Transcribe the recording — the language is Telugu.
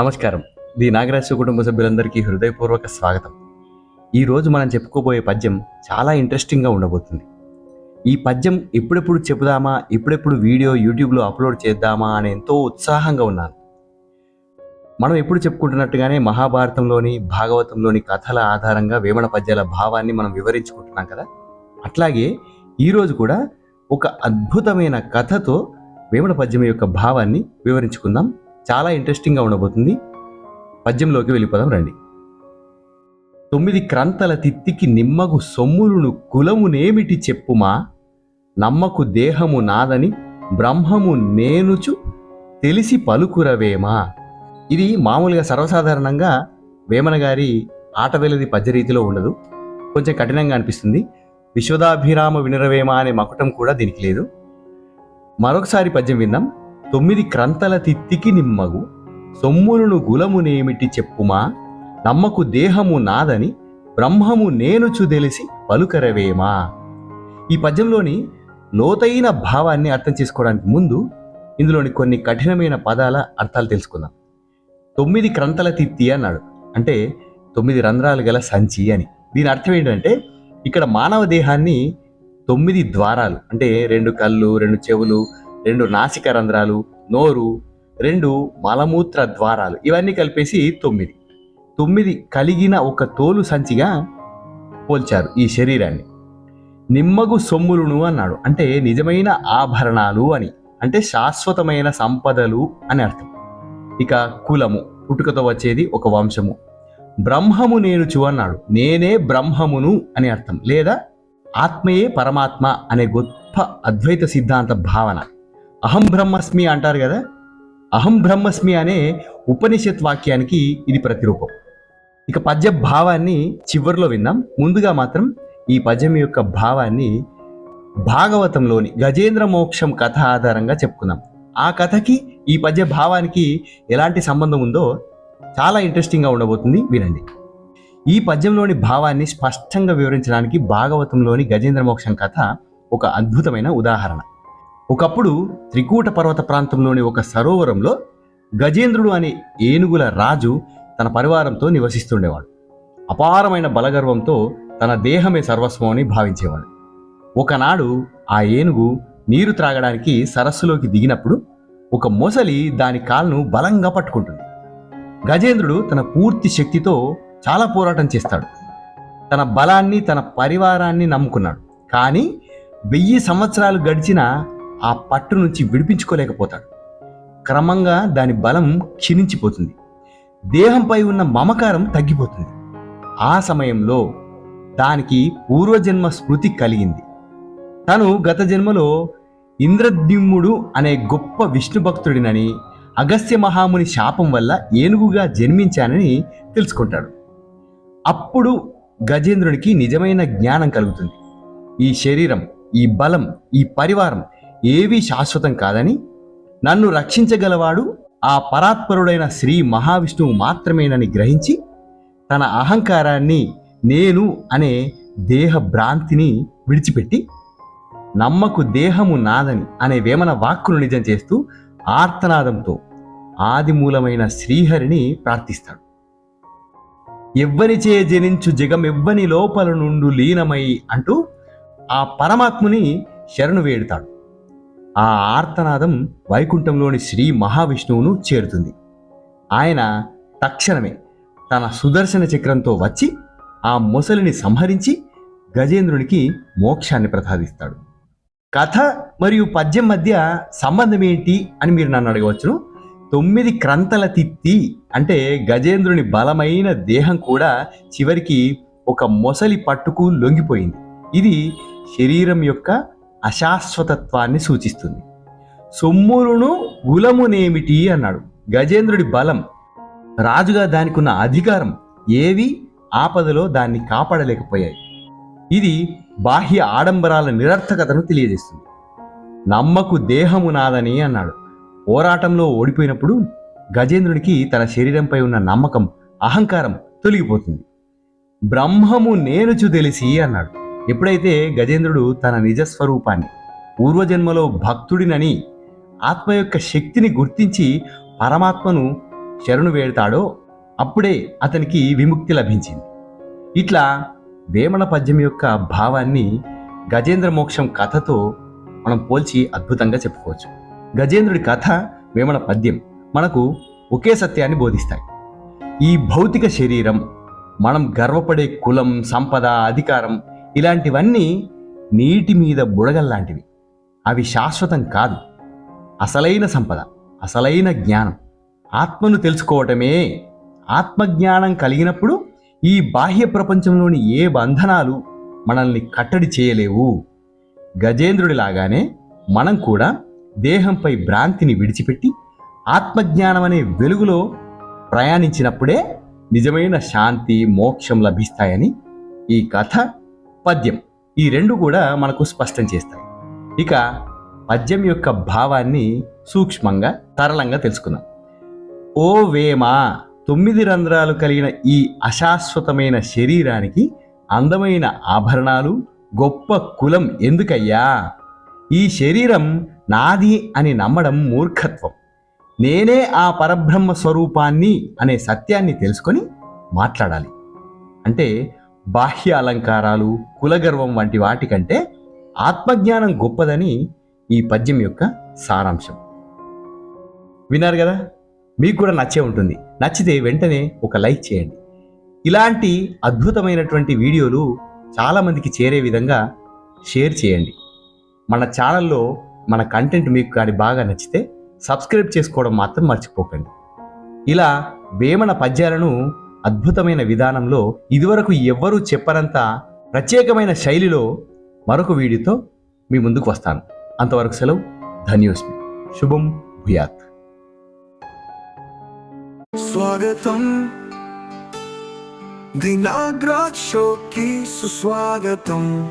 నమస్కారం. ది నాగరాజు కుటుంబ సభ్యులందరికీ హృదయపూర్వక స్వాగతం. ఈరోజు మనం చెప్పుకోబోయే పద్యం చాలా ఇంట్రెస్టింగ్గా ఉండబోతుంది. ఈ పద్యం ఎప్పుడెప్పుడు చెబుదామా ఎప్పుడెప్పుడు వీడియో యూట్యూబ్లో అప్లోడ్ చేద్దామా అని ఎంతో ఉత్సాహంగా ఉన్నాను. మనం ఎప్పుడు చెప్పుకుంటున్నట్టుగానే మహాభారతంలోని భాగవతంలోని కథల ఆధారంగా వేమన పద్యాల భావాన్ని మనం వివరించుకుంటున్నాం కదా? అట్లాగే ఈరోజు కూడా ఒక అద్భుతమైన కథతో వేమన పద్యం యొక్క భావాన్ని వివరించుకుందాం. చాలా ఇంట్రెస్టింగ్గా ఉండబోతుంది. పద్యంలోకి వెళ్ళిపోదాం రండి. తొమ్మిది క్రంతల తిత్తికి నిమ్మకు సొమ్ములును కులమునేమిటి చెప్పుమా? నమ్మకు దేహము నాదని బ్రహ్మము నేనుచు తెలిసి పలుకురవేమా? ఇది మామూలుగా సర్వసాధారణంగా వేమన గారి ఆటవేలది పద్యరీతిలో ఉండదు. కొంచెం కఠినంగా అనిపిస్తుంది. విశ్వదాభిరామ వినరవేమ అనే మకుటం కూడా దీనికి లేదు. మరొకసారి పద్యం విందాం. తొమ్మిది క్రంతల తిత్తికి నిమ్మగు సొమ్ములను గులమునేమిటి చెప్పుమా? నమ్మకు దేహము నాదని బ్రహ్మము నేనుచు తెలిసి పలుకరవేమా? ఈ పద్యంలోని లోతైన భావాన్ని అర్థం చేసుకోవడానికి ముందు ఇందులోని కొన్ని కఠినమైన పదాల అర్థాలు తెలుసుకుందాం. తొమ్మిది క్రంతల తిత్తి అన్నాడు. అంటే తొమ్మిది రంధ్రాలు గల సంచి అని. దీని అర్థం ఏంటంటే ఇక్కడ మానవ దేహాన్ని తొమ్మిది ద్వారాలు అంటే రెండు కళ్ళు రెండు చెవులు రెండు నాసిక రంధ్రాలు నోరు రెండు మలమూత్ర ద్వారాలు. ఇవన్నీ కలిపేసి తొమ్మిది. తొమ్మిది కలిగిన ఒక తోలు సంచిగా పోల్చారు ఈ శరీరాన్ని. నిమ్మగు సొమ్ములును అన్నాడు. అంటే నిజమైన ఆభరణాలు అని. అంటే శాశ్వతమైన సంపదలు అని అర్థం. ఇక కులము పుట్టుకతో వచ్చేది ఒక వంశము. బ్రహ్మము నేనుచు అన్నాడు. నేనే బ్రహ్మమును అని అర్థం. లేదా ఆత్మయే పరమాత్మ అనే గొప్ప అద్వైత సిద్ధాంత భావన. అహం బ్రహ్మస్మి అంటారు కదా? అహం బ్రహ్మస్మి అనే ఉపనిషత్ వాక్యానికి ఇది ప్రతిరూపం. ఇక పద్య భావాన్ని చివరిలో విందాం. ముందుగా మాత్రం ఈ పద్యం యొక్క భావాన్ని భాగవతంలోని గజేంద్ర మోక్షం కథ ఆధారంగా చెప్పుకుందాం. ఆ కథకి ఈ పద్య భావానికి ఎలాంటి సంబంధం ఉందో చాలా ఇంట్రెస్టింగ్గా ఉండబోతుంది. వినండి. ఈ పద్యంలోని భావాన్ని స్పష్టంగా వివరించడానికి భాగవతంలోని గజేంద్ర మోక్షం కథ ఒక అద్భుతమైన ఉదాహరణ. ఒకప్పుడు త్రికూట పర్వత ప్రాంతంలోని ఒక సరోవరంలో గజేంద్రుడు అనే ఏనుగుల రాజు తన పరివారంతో నివసిస్తుండేవాడు. అపారమైన బలగర్వంతో తన దేహమే సర్వస్వం అని భావించేవాడు. ఒకనాడు ఆ ఏనుగు నీరు త్రాగడానికి సరస్సులోకి దిగినప్పుడు ఒక మొసలి దాని కాలును బలంగా పట్టుకుంటుంది. గజేంద్రుడు తన పూర్తి శక్తితో చాలా పోరాటం చేస్తాడు. తన బలాన్ని తన పరివారాన్ని నమ్ముకున్నాడు. కానీ వెయ్యి సంవత్సరాలు గడిచినా ఆ పట్టు నుంచి విడిపించుకోలేకపోతాడు. క్రమంగా దాని బలం క్షీణించిపోతుంది. దేహంపై ఉన్న మమకారం తగ్గిపోతుంది. ఆ సమయంలో దానికి పూర్వజన్మ స్మృతి కలిగింది. తను గత జన్మలో ఇంద్రద్యుమ్ముడు అనే గొప్ప విష్ణు భక్తుడినని అగస్త్య మహాముని శాపం వల్ల ఏనుగుగా జన్మించానని తెలుసుకుంటాడు. అప్పుడు గజేంద్రునికి నిజమైన జ్ఞానం కలుగుతుంది. ఈ శరీరం ఈ బలం ఈ పరివారం ఏవీ శాశ్వతం కాదని నన్ను రక్షించగలవాడు ఆ పరాత్పరుడైన శ్రీ మహావిష్ణువు మాత్రమేనని గ్రహించి తన అహంకారాన్ని నేను అనే దేహ భ్రాంతిని విడిచిపెట్టి నమ్మకు దేహము నాదని అనే వేమన వాక్కును నిజం చేస్తూ ఆర్తనాదంతో ఆదిమూలమైన శ్రీహరిని ప్రార్థిస్తాడు. ఎవ్వనిచే జనించు జగం ఎవ్వని లోపల నుండు లీనమై అంటూ ఆ పరమాత్ముని శరణు వేడుతాడు. ఆ ఆర్తనాదం వైకుంఠంలోని శ్రీ మహావిష్ణువును చేరుతుంది. ఆయన తక్షణమే తన సుదర్శన చక్రంతో వచ్చి ఆ మొసలిని సంహరించి గజేంద్రునికి మోక్షాన్ని ప్రసాదిస్తాడు. కథ మరియు పద్యం మధ్య సంబంధం ఏంటి అని మీరు నన్ను అడగవచ్చును? తొమ్మిది క్రంతల తిత్తి అంటే గజేంద్రుని బలమైన దేహం కూడా చివరికి ఒక మొసలి పట్టుకు లొంగిపోయింది. ఇది శరీరం యొక్క అశాశ్వతత్వాన్ని సూచిస్తుంది. సొమ్మురును గులమునేమిటి అన్నాడు. గజేంద్రుడి బలం రాజుగా దానికి ఉన్న అధికారం ఏవి? ఆపదలో దాన్ని కాపాడలేకపోయాయి. ఇది బాహ్య ఆడంబరాల నిరర్థకతను తెలియజేస్తుంది. నమ్మకు దేహము నాదని అన్నాడు. పోరాటంలో ఓడిపోయినప్పుడు గజేంద్రుడికి తన శరీరంపై ఉన్న నమ్మకం అహంకారం తొలగిపోతుంది. బ్రహ్మము నేనుచు తెలిసి అన్నాడు. ఎప్పుడైతే గజేంద్రుడు తన నిజస్వరూపాన్ని పూర్వజన్మలో భక్తుడినని ఆత్మ యొక్క శక్తిని గుర్తించి పరమాత్మను శరణు వేడతాడో అప్పుడే అతనికి విముక్తి లభించింది. ఇట్లా వేమన పద్యం యొక్క భావాన్ని గజేంద్ర మోక్షం కథతో మనం పోల్చి అద్భుతంగా చెప్పుకోవచ్చు. గజేంద్రుడి కథ వేమన పద్యం మనకు ఒకే సత్యాన్ని బోధిస్తాయి. ఈ భౌతిక శరీరం మనం గర్వపడే కులం సంపద అధికారం ఇలాంటివన్నీ నీటి మీద బుడగల్లాంటివి. అవి శాశ్వతం కాదు. అసలైన సంపద అసలైన జ్ఞానం. ఆత్మను తెలుసుకోవటమే. ఆత్మజ్ఞానం కలిగినప్పుడు ఈ బాహ్య ప్రపంచంలోని ఏ బంధనాలు మనల్ని కట్టడి చేయలేవు. గజేంద్రుడిలాగానే మనం కూడా దేహంపై భ్రాంతిని విడిచిపెట్టి ఆత్మజ్ఞానం అనే వెలుగులో ప్రయాణించినప్పుడే నిజమైన శాంతి మోక్షం లభిస్తాయని ఈ కథ పద్యం. ఈ రెండు కూడా మనకు స్పష్టం చేస్తాయి. ఇక పద్యం యొక్క భావాన్ని సూక్ష్మంగా సరళంగా తెలుసుకుందాం. ఓ వేమ తొమ్మిది రంధ్రాలు కలిగిన ఈ అశాశ్వతమైన శరీరానికి అందమైన ఆభరణాలు గొప్ప కులం ఎందుకయ్యా? ఈ శరీరం నాది అని నమ్మడం మూర్ఖత్వం. నేనే ఆ పరబ్రహ్మ స్వరూపాన్ని అనే సత్యాన్ని తెలుసుకొని మాట్లాడాలి. అంటే బాహ్య అలంకారాలు కులగర్వం వంటి వాటికంటే ఆత్మజ్ఞానం గొప్పదని ఈ పద్యం యొక్క సారాంశం. విన్నారు కదా? మీకు కూడా నచ్చే ఉంటుంది. నచ్చితే వెంటనే ఒక లైక్ చేయండి. ఇలాంటి అద్భుతమైనటువంటి వీడియోలు చాలామందికి చేరే విధంగా షేర్ చేయండి. మన ఛానల్లో మన కంటెంట్ మీకు కానీ బాగా నచ్చితే సబ్స్క్రైబ్ చేసుకోవడం మాత్రం మర్చిపోకండి. ఇలా వేమన పద్యాలను అద్భుతమైన విధానంలో ఇదివరకు ఎవ్వరూ చెప్పనంత ప్రత్యేకమైన శైలిలో మరొక వీడియోతో మీ ముందుకు వస్తాను. అంతవరకు సెలవు. ధన్యోస్మి. శుభం భూయాత్. స్వాగతం. దినాగ్రాజ్ షోకి సుస్వాగతం.